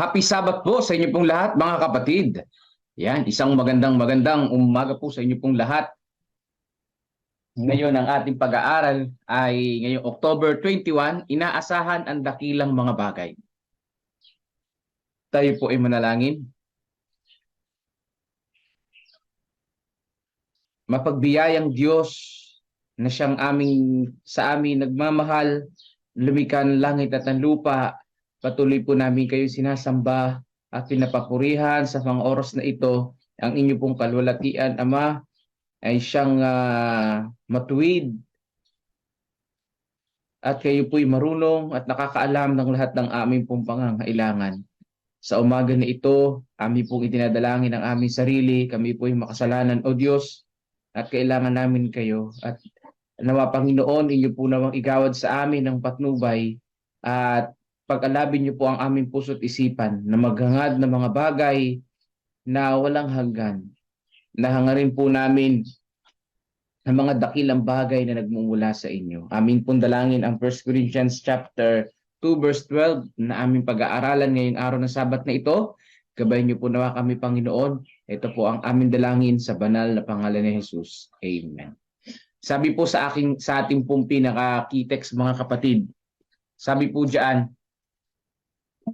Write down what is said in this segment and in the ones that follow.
Happy Sabbath po sa inyo pong lahat mga kapatid. Yan, isang magandang magandang umaga po sa inyo pong lahat. Ngayon ang ating pag-aaral ay ngayong October 21, inaasahan ang dakilang mga bagay. Tayo po ay manalangin. Mapagbiyayang Diyos na siyang aming sa amin nagmamahal, lumikha ng langit at ang lupa, Patuloy po namin kayo sinasamba at pinapapurihan sa mga oras na ito. Ang inyo pong kalwalatian, Ama, ay siyang ah, matuwid at kayo po'y marunong at nakakaalam ng lahat ng aming pong pangangailangan. Sa umaga na ito, amin pong itinadalangin ang aming sarili, kami po'y makasalanan, O Diyos, at kailangan namin kayo. At nawa Panginoon, inyo po namang igawad sa amin ng patnubay at pag-alabin niyo po ang aming puso't isipan na maghangad ng mga bagay na walang hanggan. Nahangarin po namin ang mga dakilang bagay na nagmumula sa inyo. Aming pong dalangin ang 1 Corinthians chapter 2 verse 12 na aming pag-aaralan ngayong araw ng Sabat na ito. Gabayan niyo po nawa kami Panginoon. Ito po ang aming dalangin sa banal na pangalan ni Jesus. Amen. Sabi po sa aking sa ating pong pinaka-key-text mga kapatid. Sabi po diyan,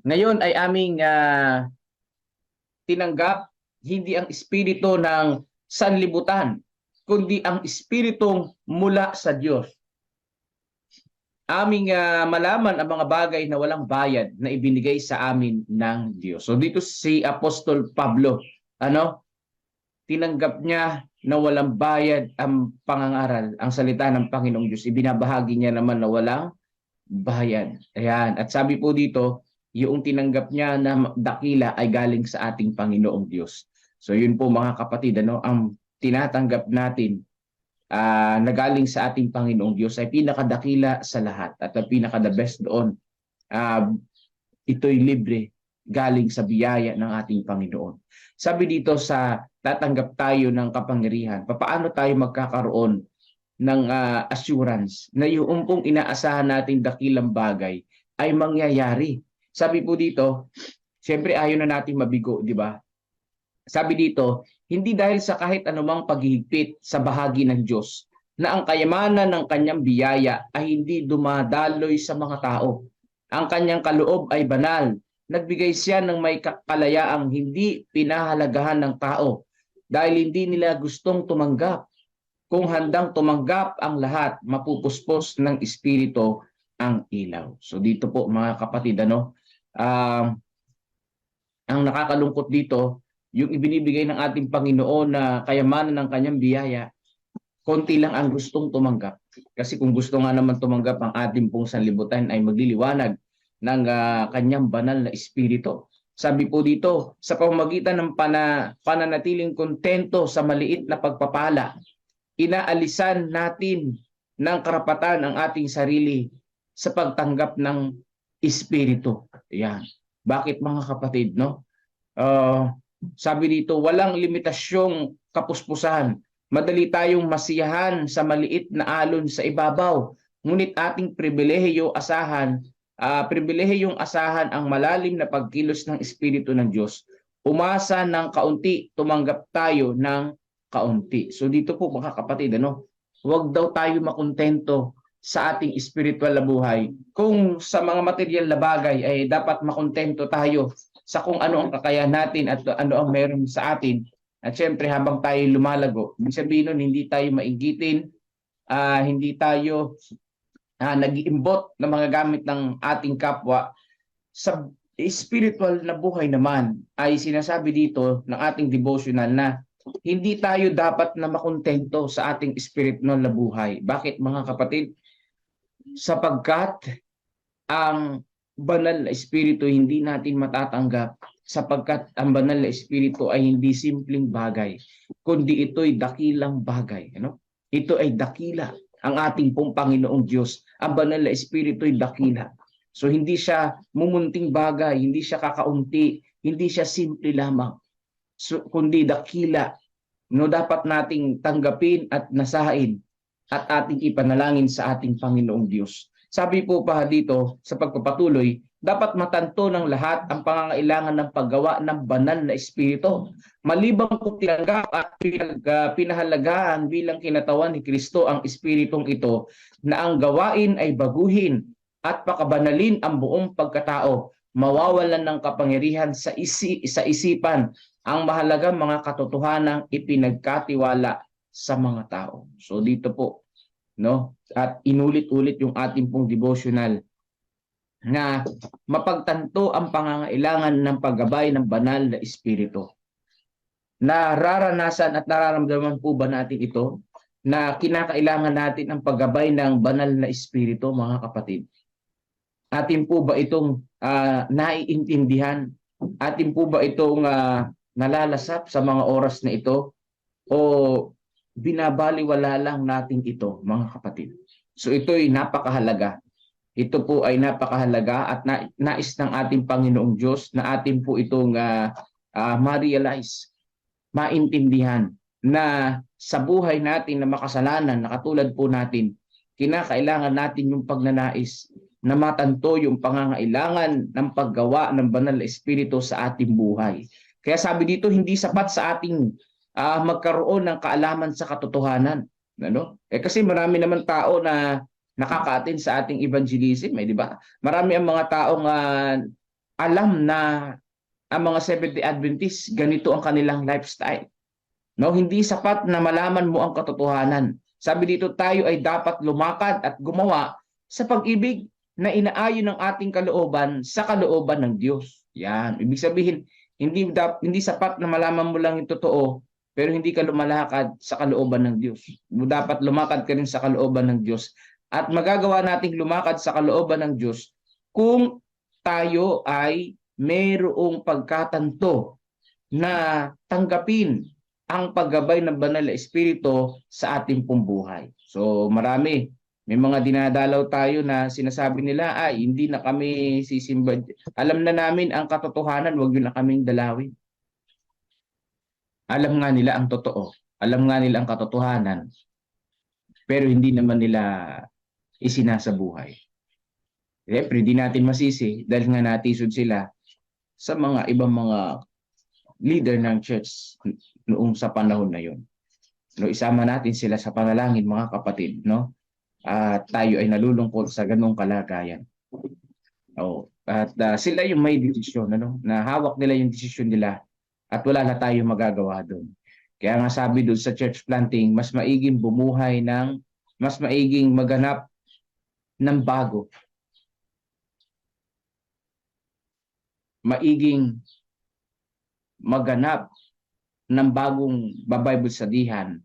ngayon ay aming ah, tinanggap hindi ang espiritu ng sanlibutan, kundi ang espiritong mula sa Diyos. Aming ah, malaman ang mga bagay na walang bayad na ibinigay sa amin ng Diyos. So dito si Apostol Pablo, ano? Tinanggap niya na walang bayad ang pangangaral, ang salita ng Panginoong Diyos. Ibinabahagi niya naman na walang bayad. Ayan. At sabi po dito, yung tinanggap niya na dakila ay galing sa ating Panginoong Diyos. So yun po mga kapatid, ano, ang tinatanggap natin ah na galing sa ating Panginoong Diyos ay pinakadakila sa lahat at ang pinaka the best doon. ah ito'y libre galing sa biyaya ng ating Panginoon. Sabi dito sa tatanggap tayo ng kapangyarihan, papaano tayo magkakaroon ng ah, assurance na yung pong inaasahan nating dakilang bagay ay mangyayari. Sabi po dito, siyempre ayaw na natin mabigo, di ba? Sabi dito, hindi dahil sa kahit anumang paghihigpit sa bahagi ng Diyos na ang kayamanan ng kanyang biyaya ay hindi dumadaloy sa mga tao. Ang kanyang kaloob ay banal. Nagbigay siya ng may kalayaang hindi pinahalagahan ng tao dahil hindi nila gustong tumanggap. Kung handang tumanggap ang lahat, mapupuspos ng Espiritu ang ilaw. So dito po mga kapatid, ano, um, ang nakakalungkot dito, yung ibinibigay ng ating Panginoon na kayamanan ng kanyang biyaya, konti lang ang gustong tumanggap. Kasi kung gusto nga naman tumanggap ang ating pong sanlibutan ay magliliwanag ng ah, kanyang banal na espiritu. Sabi po dito, sa pamamagitan ng pana, pananatiling kontento sa maliit na pagpapala, inaalisan natin ng karapatan ang ating sarili sa pagtanggap ng espiritu. Yan. Bakit mga kapatid, no? Uh, sabi dito, walang limitasyong kapuspusan. Madali tayong masiyahan sa maliit na alon sa ibabaw. Ngunit ating pribilehiyo asahan, uh, pribilehiyong asahan ang malalim na pagkilos ng Espiritu ng Diyos. Umasa ng kaunti, tumanggap tayo ng kaunti. So dito po mga kapatid, ano, huwag daw tayo makontento sa ating spiritual na buhay. Kung sa mga material na bagay ay dapat makontento tayo sa kung ano ang kakayahan natin at ano ang meron sa atin. At syempre habang tayo lumalago, ibig sabihin nun, hindi tayo maigitin, ah, hindi tayo uh, nag-iimbot ng mga gamit ng ating kapwa. Sa spiritual na buhay naman ay sinasabi dito ng ating devotional na hindi tayo dapat na makontento sa ating spiritual na buhay. Bakit mga kapatid? Sapagkat ang banal na espiritu hindi natin matatanggap sapagkat ang banal na espiritu ay hindi simpleng bagay kundi ito'y dakilang bagay ano? Ito ay dakila ang ating pong Panginoong Diyos. Ang banal na espiritu ay dakila. So hindi siya mumunting bagay hindi siya kakaunti hindi siya simple lamang. So, kundi dakila no? Dapat nating tanggapin at nasain at ating ipanalangin sa ating Panginoong Diyos. Sabi po pa dito sa pagpapatuloy, dapat matanto ng lahat ang pangangailangan ng paggawa ng banal na espiritu. Malibang kung tinanggap at pinag, ah, pinahalagaan bilang kinatawan ni Kristo ang espiritong ito na ang gawain ay baguhin at pakabanalin ang buong pagkatao, mawawalan ng kapangyarihan sa isi sa isipan ang mahalagang mga katotohanang ipinagkatiwala sa mga tao. So dito po, no? At inulit-ulit yung ating pong devotional na mapagtanto ang pangangailangan ng paggabay ng banal na espiritu. Nararanasan at nararamdaman po ba natin ito na kinakailangan natin ang paggabay ng banal na espiritu, mga kapatid? Atin po ba itong ah, naiintindihan? Atin po ba itong ah, nalalasap sa mga oras na ito? O binabaliwala lang natin ito, mga kapatid? So ito'y napakahalaga. Ito po ay napakahalaga at na, nais ng ating Panginoong Diyos na atin po itong ah, ah, ma-realize, maintindihan na sa buhay natin na makasalanan, na katulad po natin, kinakailangan natin yung pagnanais na matanto yung pangangailangan ng paggawa ng banal na espiritu sa ating buhay. Kaya sabi dito, hindi sapat sa ating ah, magkaroon ng kaalaman sa katotohanan. Ano? Eh kasi marami naman tao na nakakaatin sa ating evangelism, eh, di ba? Marami ang mga taong ah, alam na ang mga Seventh-day Adventists, ganito ang kanilang lifestyle. No, hindi sapat na malaman mo ang katotohanan. Sabi dito, tayo ay dapat lumakad at gumawa sa pag-ibig na inaayon ng ating kalooban sa kalooban ng Diyos. Yan. Ibig sabihin, hindi hindi sapat na malaman mo lang yung totoo, pero hindi ka lumalakad sa kalooban ng Diyos. Dapat lumakad ka rin sa kalooban ng Diyos. At magagawa nating lumakad sa kalooban ng Diyos kung tayo ay mayroong pagkatanto na tanggapin ang paggabay ng banal na espiritu sa ating pong buhay. So marami, may mga dinadalaw tayo na sinasabi nila, ay hindi na kami sisimba. Alam na namin ang katotohanan, wag yun na kaming dalawin. Alam nga nila ang totoo. Alam nga nila ang katotohanan. Pero hindi naman nila isinasabuhay. Siyempre, di natin masisi dahil nga natisod sila sa mga ibang mga leader ng church noong sa panahon na yon. No, isama natin sila sa panalangin mga kapatid, no? At tayo ay nalulungkot sa ganong kalagayan. Oh, at ah, sila yung may desisyon, ano? Na hawak nila yung desisyon nila at wala na tayo magagawa doon. Kaya nga sabi doon sa church planting, mas maiging bumuhay ng mas maiging maganap ng bago. Maiging maganap ng bagong babible sadihan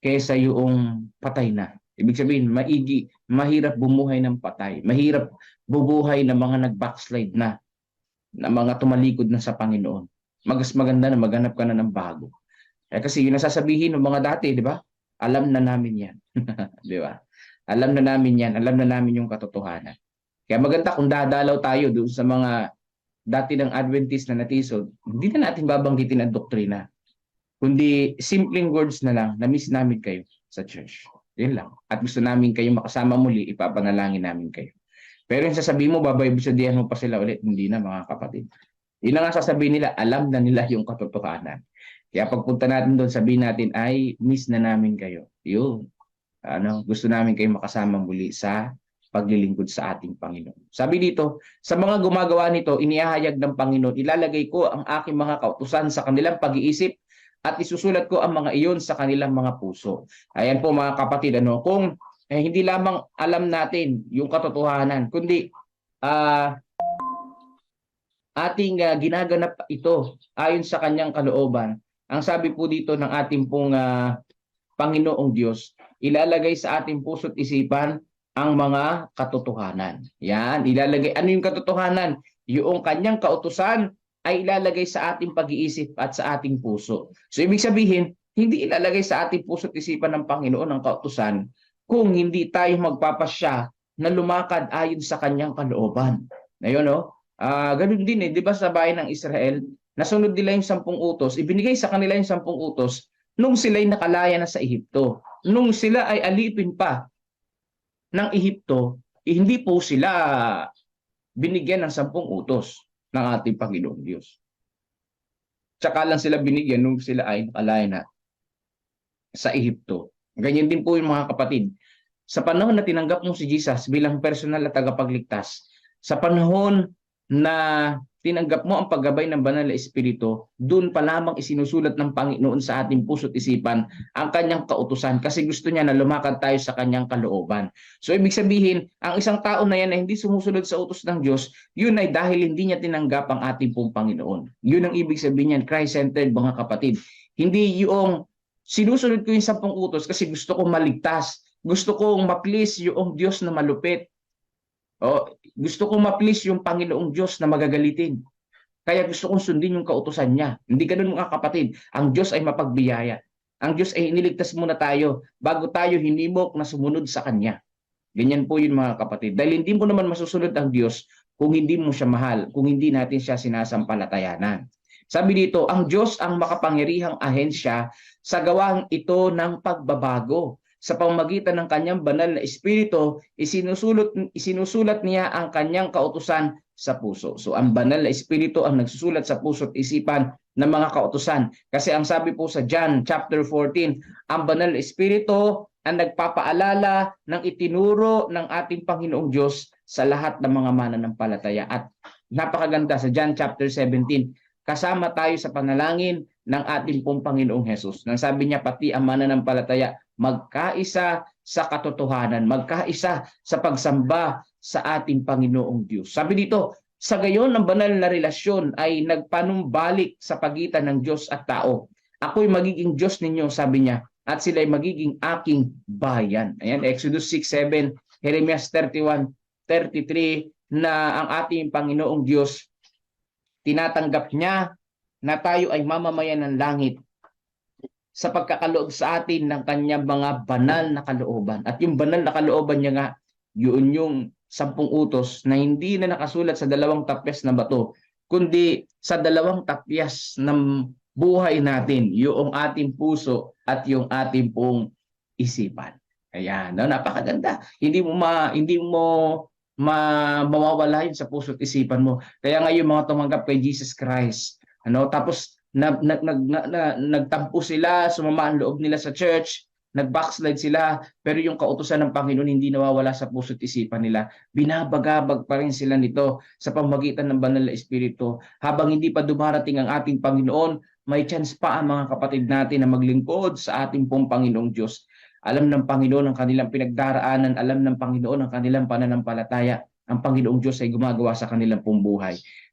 kaysa yung patay na. Ibig sabihin, maigi, mahirap bumuhay ng patay. Mahirap bubuhay ng mga nag-backslide na, na mga tumalikod na sa Panginoon. Magas maganda na maganap ka na ng bago. Eh, kasi yung nasasabihin ng mga dati, di ba? Alam na namin yan. di ba? Alam na namin yan. Alam na namin yung katotohanan. Kaya maganda kung dadalaw tayo doon sa mga dati ng Adventist na natisod, hindi na natin babanggitin ang doktrina. Kundi simpleng words na lang na miss namin kayo sa church. Yun lang. At gusto namin kayo makasama muli, ipapanalangin namin kayo. Pero yung sasabihin mo, babaybusadihan mo pa sila ulit, hindi na mga kapatid. Yun na nga sasabihin nila, alam na nila yung katotohanan. Kaya pagpunta natin doon, sabihin natin, ay, miss na namin kayo. Yun. Ano, gusto namin kayo makasama muli sa paglilingkod sa ating Panginoon. Sabi dito, sa mga gumagawa nito, inihahayag ng Panginoon, ilalagay ko ang aking mga kautusan sa kanilang pag-iisip at isusulat ko ang mga iyon sa kanilang mga puso. Ayan po mga kapatid, ano, kung eh, hindi lamang alam natin yung katotohanan, kundi ah ating ah, ginaganap ito ayon sa kanyang kalooban. Ang sabi po dito ng ating pong ah, Panginoong Diyos, ilalagay sa ating puso't isipan ang mga katotohanan. Yan, ilalagay. Ano yung katotohanan? Yung kanyang kautusan ay ilalagay sa ating pag-iisip at sa ating puso. So ibig sabihin, hindi ilalagay sa ating puso't isipan ng Panginoon ang kautusan kung hindi tayo magpapasya na lumakad ayon sa kanyang kalooban. Ngayon, no? Ah, ganun din eh, 'di ba sa bayan ng Israel, nasunod nila yung sampung utos, ibinigay sa kanila yung sampung utos nung sila'y nakalaya na sa Ehipto. Nung sila ay alipin pa ng Ehipto, eh, hindi po sila binigyan ng sampung utos ng ating Panginoong Diyos. Tsaka lang sila binigyan nung sila ay nakalaya na sa Ehipto. Ganyan din po yung mga kapatid. Sa panahon na tinanggap mo si Jesus bilang personal na tagapagligtas, sa panahon na tinanggap mo ang paggabay ng banal na espiritu, doon pa lamang isinusulat ng Panginoon sa ating puso't isipan ang kanyang kautusan kasi gusto niya na lumakad tayo sa kanyang kalooban. So ibig sabihin, ang isang tao na yan na hindi sumusunod sa utos ng Diyos, yun ay dahil hindi niya tinanggap ang ating pong Panginoon. Yun ang ibig sabihin niyan, Christ-centered mga kapatid. Hindi yung sinusunod ko yung sampung utos kasi gusto kong maligtas. Gusto kong ma-please yung Diyos na malupit. O, gusto kong ma-please yung Panginoong Diyos na magagalitin. Kaya gusto kong sundin yung kautusan niya. Hindi ganun mga kapatid. Ang Diyos ay mapagbiyaya. Ang Diyos ay iniligtas muna tayo bago tayo hinimok na sumunod sa Kanya. Ganyan po yun mga kapatid. Dahil hindi mo naman masusunod ang Diyos kung hindi mo siya mahal, kung hindi natin siya sinasampalatayanan. Sabi dito, ang Diyos ang makapangyarihang ahensya sa gawang ito ng pagbabago. Sa pamamagitan ng kanyang banal na espiritu, isinusulat, isinusulat niya ang kanyang kautusan sa puso. So ang banal na espiritu ang nagsusulat sa puso at isipan ng mga kautusan. Kasi ang sabi po sa John chapter 14, ang banal na espiritu ang nagpapaalala ng itinuro ng ating Panginoong Diyos sa lahat ng mga mananampalataya. At napakaganda sa John chapter 17, kasama tayo sa panalangin ng ating pong Panginoong Hesus. Nang sabi niya pati ang mananampalataya magkaisa sa katotohanan, magkaisa sa pagsamba sa ating Panginoong Diyos. Sabi dito, sa gayon ang banal na relasyon ay nagpanumbalik sa pagitan ng Diyos at tao. Ako'y magiging Diyos ninyo, sabi niya, at sila'y magiging aking bayan. Ayan, Exodus 6:7, Jeremias 31, 33, na ang ating Panginoong Diyos tinatanggap niya na tayo ay mamamayan ng langit sa pagkakaloob sa atin ng kanyang mga banal na kalooban. At yung banal na kalooban niya nga, yun yung sampung utos na hindi na nakasulat sa dalawang tapyas na bato, kundi sa dalawang tapyas ng buhay natin, yung ating puso at yung ating pong isipan. Ayan, no, napakaganda. Hindi mo ma hindi mo ma mawawala yun sa puso at isipan mo. Kaya ngayon mga tumanggap kay Jesus Christ, ano, tapos nag, nag, nag, na, na, nagtampo sila, sumama ang loob nila sa church, nag-backslide sila, pero yung kautusan ng Panginoon hindi nawawala sa puso't isipan nila. Binabagabag pa rin sila nito sa pamagitan ng banal na espiritu. Habang hindi pa dumarating ang ating Panginoon, may chance pa ang mga kapatid natin na maglingkod sa ating pong Panginoong Diyos. Alam ng Panginoon ang kanilang pinagdaraanan, alam ng Panginoon ang kanilang pananampalataya. Ang Panginoong Diyos ay gumagawa sa kanilang pong.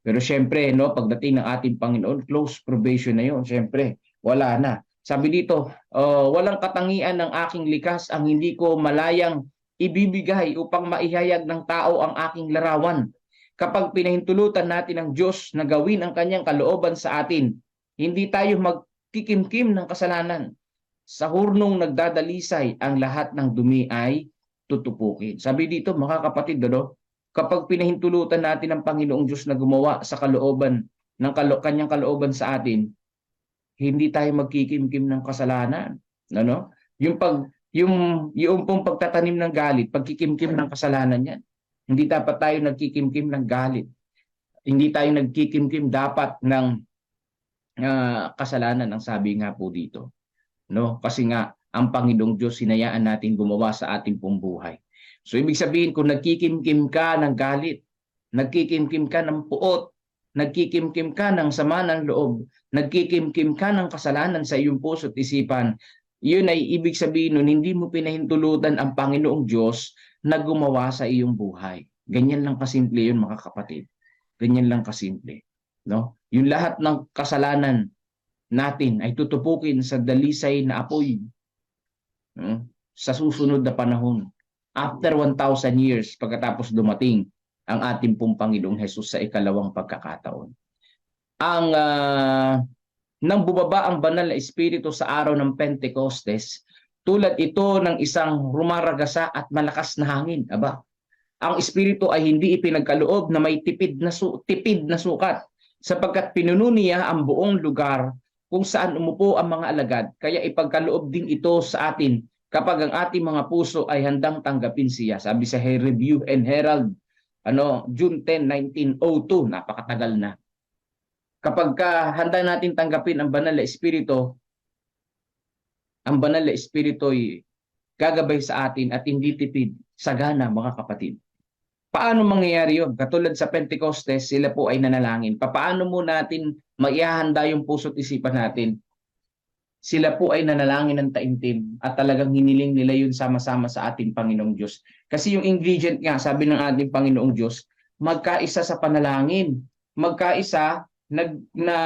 Pero syempre, no, pagdating ng ating Panginoon, close probation na 'yon. Syempre, wala na. Sabi dito, uh, walang katangian ng aking likas ang hindi ko malayang ibibigay upang maihayag ng tao ang aking larawan. Kapag pinahintulutan natin ang Diyos na gawin ang kanyang kalooban sa atin, hindi tayo magkikimkim ng kasalanan. Sa hurnong nagdadalisay, ang lahat ng dumi ay tutupukin. Sabi dito, mga kapatid, no, kapag pinahintulutan natin ang Panginoong Diyos na gumawa sa kalooban ng kalo, kanyang kalooban sa atin, hindi tayo magkikimkim ng kasalanan. Ano? Yung pag yung yung pong pagtatanim ng galit, pagkikimkim ng kasalanan yan. Hindi dapat tayo nagkikimkim ng galit. Hindi tayo nagkikimkim dapat ng uh, kasalanan ang sabi nga po dito. No? Kasi nga ang Panginoong Diyos sinayaan natin gumawa sa ating pong buhay. So ibig sabihin kung nagkikimkim ka ng galit, nagkikimkim ka ng puot, nagkikimkim ka ng sama ng loob, nagkikimkim ka ng kasalanan sa iyong puso at isipan, yun ay ibig sabihin nun, hindi mo pinahintulutan ang Panginoong Diyos na gumawa sa iyong buhay. Ganyan lang kasimple yun mga kapatid. Ganyan lang kasimple. No? Yung lahat ng kasalanan natin ay tutupukin sa dalisay na apoy no? sa susunod na panahon after 1,000 years pagkatapos dumating ang ating pong Panginoong Hesus sa ikalawang pagkakataon. Ang uh, nang bumaba ang banal na espiritu sa araw ng Pentecostes, tulad ito ng isang rumaragasa at malakas na hangin. Aba, ang espiritu ay hindi ipinagkaloob na may tipid na su tipid na sukat sapagkat pinuno niya ang buong lugar kung saan umupo ang mga alagad kaya ipagkaloob din ito sa atin kapag ang ating mga puso ay handang tanggapin siya. Sabi sa Hey Review and Herald, ano, June 10, 1902, napakatagal na. Kapag ka handa natin tanggapin ang banal na espiritu, ang banal na espiritu ay gagabay sa atin at hindi tipid sagana mga kapatid. Paano mangyayari yun? Katulad sa Pentecostes, sila po ay nanalangin. Paano mo natin maihahanda yung puso't isipan natin? Sila po ay nanalangin ng taimtim at talagang hiniling nila yun sama-sama sa ating Panginoong Diyos. Kasi yung ingredient nga, sabi ng ating Panginoong Diyos, magkaisa sa panalangin. Magkaisa nag, na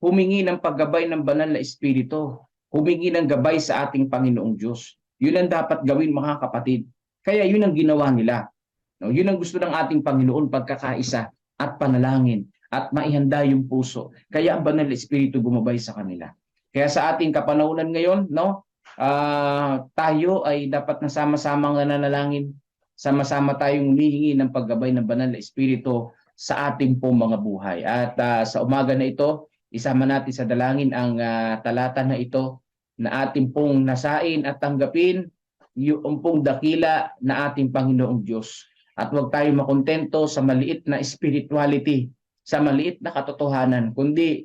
humingi ng paggabay ng banal na espiritu. Humingi ng gabay sa ating Panginoong Diyos. Yun ang dapat gawin mga kapatid. Kaya yun ang ginawa nila. No, yun ang gusto ng ating Panginoon pagkakaisa at panalangin at maihanda yung puso. Kaya ang banal na espiritu gumabay sa kanila. Kaya sa ating kapanahunan ngayon, no, ah, tayo ay dapat nasama-sama nga nanalangin. Sama-sama tayong humihingi ng paggabay ng banal na espiritu sa ating pong mga buhay. At ah, sa umaga na ito, isama natin sa dalangin ang ah, talata na ito na ating pong nasain at tanggapin yung pong dakila na ating Panginoong Diyos. At huwag tayo makontento sa maliit na spirituality, sa maliit na katotohanan, kundi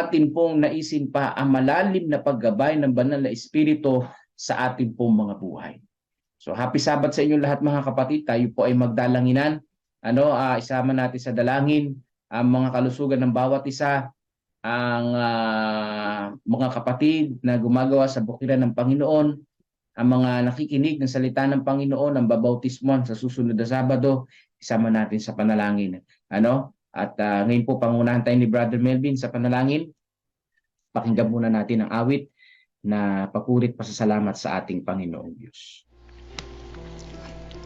atin pong naisin pa ang malalim na paggabay ng banal na espiritu sa ating pong mga buhay. So happy Sabbath sa inyo lahat mga kapatid. Tayo po ay magdalanginan. Ano, ah, isama natin sa dalangin ang mga kalusugan ng bawat isa, ang ah, mga kapatid na gumagawa sa bukiran ng Panginoon, ang mga nakikinig ng salita ng Panginoon, ang babautismon sa susunod na Sabado, isama natin sa panalangin. Ano? At ah, ngayon po pangunahan tayo ni Brother Melvin sa panalangin. Pakinggan muna natin ang awit na papurit pasasalamat sa ating Panginoong Diyos.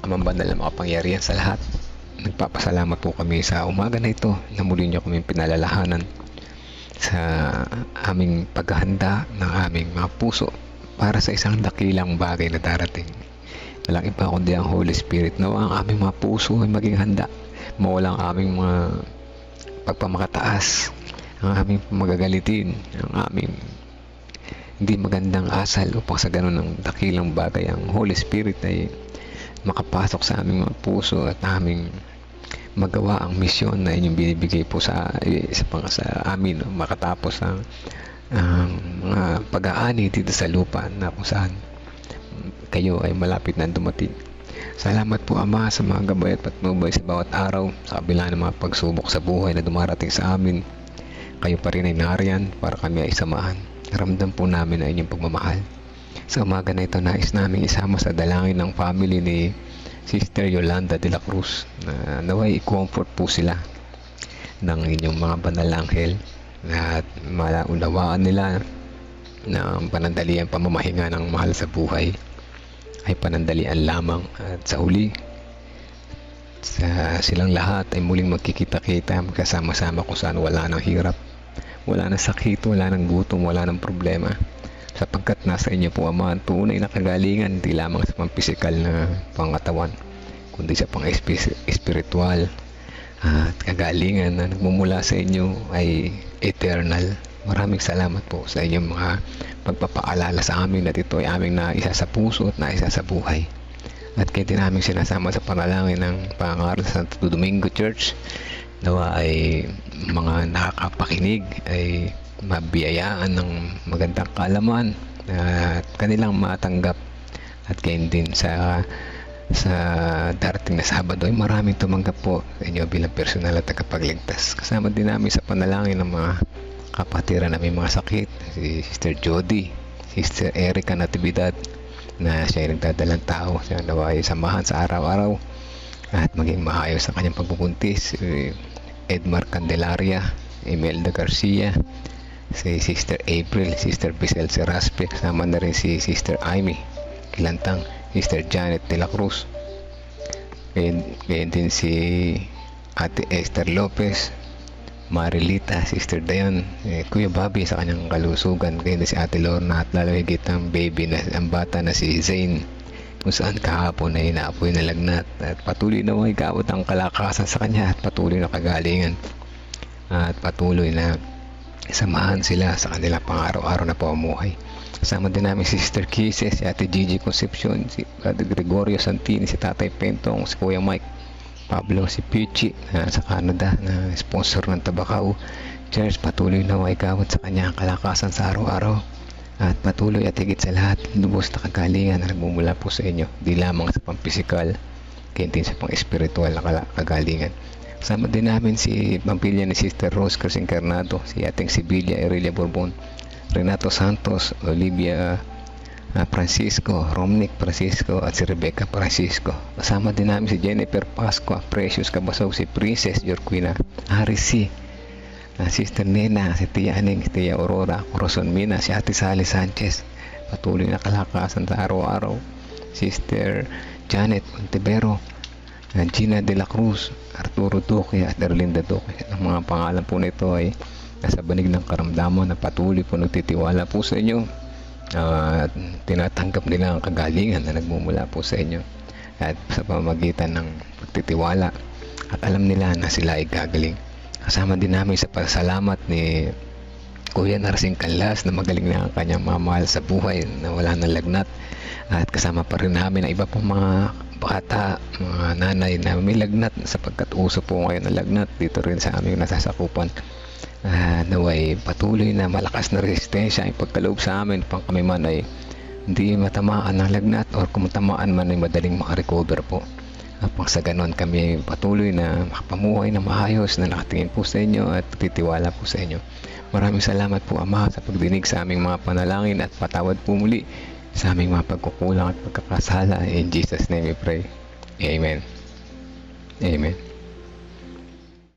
Amang banal na makapangyarihan sa lahat. Nagpapasalamat po kami sa umaga na ito na muli niyo kami pinalalahanan sa aming paghahanda ng aming mga puso para sa isang dakilang bagay na darating. Walang iba kundi ang Holy Spirit na ang aming mga puso ay maging handa. Mawala ang aming mga pagpamakataas, ang aming magagalitin, ang aming hindi magandang asal upang sa ganun ng dakilang bagay ang Holy Spirit ay makapasok sa aming mga puso at aming magawa ang misyon na inyong binibigay po sa sa, pang, sa amin makatapos ang ang mga pag-aani dito sa lupa na kung saan kayo ay malapit na dumating. Salamat po Ama sa mga gabay at patnubay sa bawat araw sa kabila ng mga pagsubok sa buhay na dumarating sa amin. Kayo pa rin ay nariyan para kami ay samahan. Ramdam po namin ang inyong pagmamahal. Sa umaga na ito, nais namin isama sa dalangin ng family ni Sister Yolanda de la Cruz na naway i-comfort po sila ng inyong mga banal anghel at malaunawaan nila na ang panandalian pamamahinga ng mahal sa buhay ay panandalian lamang. At sa huli sa silang lahat ay muling magkikita-kita magkasama-sama kung saan wala ng hirap wala ng sakit, wala ng gutom, wala ng problema. Sapagkat nasa inyo po Ama ang tunay na kagalingan hindi lamang sa pang pisikal na pangatawan kundi sa pang espiritual. At kagalingan na nagmumula sa inyo ay eternal maraming salamat po sa inyong mga pagpapaalala sa amin at ito ay aming naisa sa puso at naisa sa buhay at kaya din namin sinasama sa panalangin ng pangaral sa Santo Domingo Church nawa ay mga nakakapakinig ay mabiyayaan ng magandang kaalaman at kanilang matanggap at kayo din sa sa darating na Sabado ay maraming tumanggap po sa inyo bilang personal at tagapagligtas. Kasama din namin sa panalangin ng mga kapatiran na may mga sakit, si Sister Jody, Sister Erica Natividad, na siya ay nagdadalang tao, siya naway samahan sa araw-araw at maging maayos sa kanyang pagbubuntis. Si Edmar Candelaria, Imelda Garcia, si Sister April, Sister Bisel Seraspe, kasama na rin si Sister Amy Kilantang, Sister Janet de la Cruz, ngayon, ngayon din si Ate Esther Lopez, Marilita, Sister Dayan, eh, Kuya Bobby sa kanyang kalusugan, din si Ate Lorna at lalo higit ang baby na ang bata na si Zane kung saan kahapon ay inaapoy na lagnat. At patuloy na gawat ang kalakasan sa kanya at patuloy na kagalingan. At patuloy na samahan sila sa kanilang pang-araw-araw na pamumuhay. Kasama din namin si Sister Kisses, si Ate Gigi Concepcion, si Brother Gregorio Santini, si Tatay Pentong, si Kuya Mike, Pablo, si Pichi na sa Canada na sponsor ng Tabacao. Church, patuloy na way gawad sa kanya ang kalakasan sa araw-araw. At patuloy at higit sa lahat, lubos na kagalingan na nagmumula po sa inyo. Di lamang sa pampisikal, din sa pang espiritual na kagalingan. Kasama din namin si pamilya ni Sister Rose Cruz Encarnado, si ating Sibilia Aurelia Bourbon, Renato Santos, Olivia Francisco, Romnick Francisco at si Rebecca Francisco. Kasama din namin si Jennifer Pasqua, Precious Cabasog, si Princess Jorquina, Arisi, ah, Sister Nena, si Tia Aning, si Tia Aurora, Corazon Mina, si Ate Sally Sanchez, patuloy na kalakasan sa araw-araw, Sister Janet Montevero, Gina De La Cruz, Arturo Duque at Erlinda Duque. Ang mga pangalan po nito ay nasa banig ng karamdaman na patuloy po nagtitiwala po sa inyo at tinatanggap nila ang kagalingan na nagmumula po sa inyo at sa pamagitan ng pagtitiwala. At alam nila na sila ay gagaling. Kasama din namin sa pasalamat ni Kuya Narsing Kalas na magaling na ang kanyang mamahal sa buhay na wala ng lagnat. At kasama pa rin namin ang iba pang mga bata, mga nanay na may lagnat sapagkat uso po ngayon ang lagnat dito rin sa aming nasasakupan uh, naway patuloy na malakas na resistensya ang pagkaloob sa amin. Pang kami man ay hindi matamaan ng lagnat or kung tamaan man ay madaling makarecover po. At pang sa ganon kami patuloy na makapamuhay na maayos na nakatingin po sa inyo at titiwala po sa inyo. Maraming salamat po Ama sa pagdinig sa aming mga panalangin at patawad po muli sa aming mga pagkukulang at pagkakasala. In Jesus name we pray. Amen. Amen